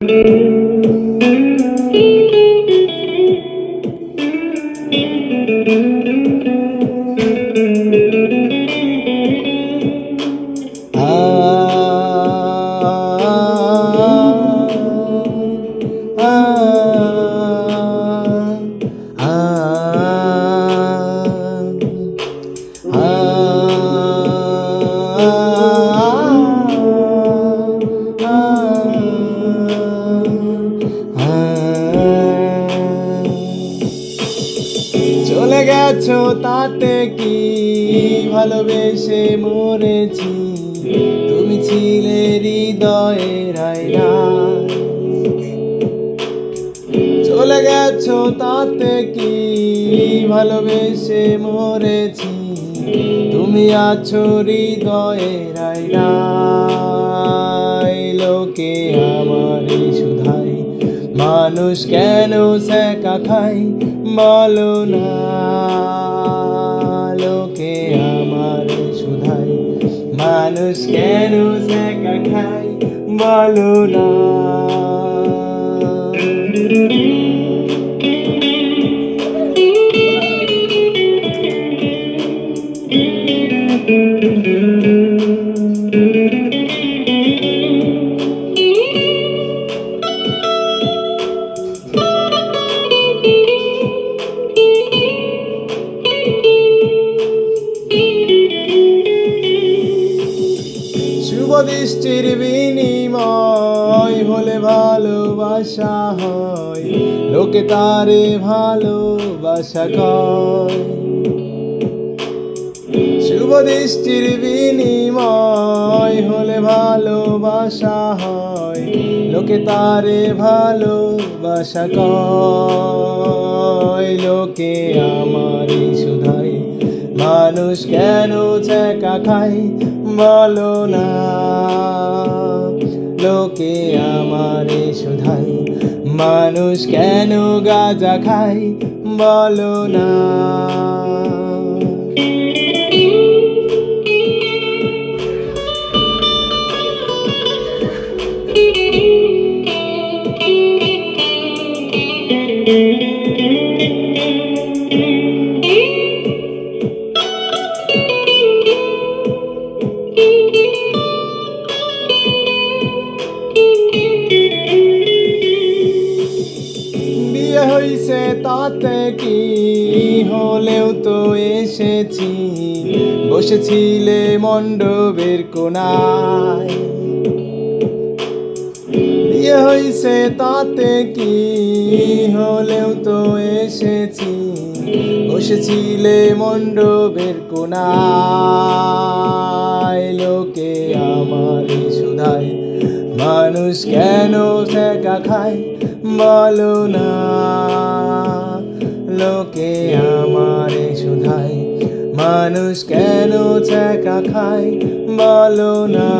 চলে গেছো তাতে কি ভালোবেসে মরেছি? তুমি ছিলে হৃদয়ের আয়না চলে গেছো তাতে কি ভালোবেসে মরেছি? তুমি আছো হৃদয়ের আয়নায় লোকে আমার সুধাই মানুষ কেন সেকা খাই বলো না। মানুষ কেন সেকা খাই বলো না দৃষ্টির বিনিময় হলে ভালোবাসা হয়। লোকে তারে ভালোবাসা কয়। শুভ দৃষ্টির বিনিময় হলে ভালোবাসা হয়। লোকে তারে ভালোবাসা কয়। লোকে আমার শুধাই মানুষ কেন চেকা খাই বলো না। লোকে আমার সুধাই মানুষ কেন গাজা খাই বলো না। বিয়ে হইছে, তাতে কি হলেও তো এসেছি। বসেছিলে মণ্ডপের কোনায়। বিয়ে হইছে, তাতে কি হলেও তো এসেছি। বসেছিলে মণ্ডপের কোনায়। লোকে আমার সুধাই মানুষ কেন ঠেকা খায়? বলো না লোকে আমার শুধায় মানুষ কেন চাকা খায় বলো না।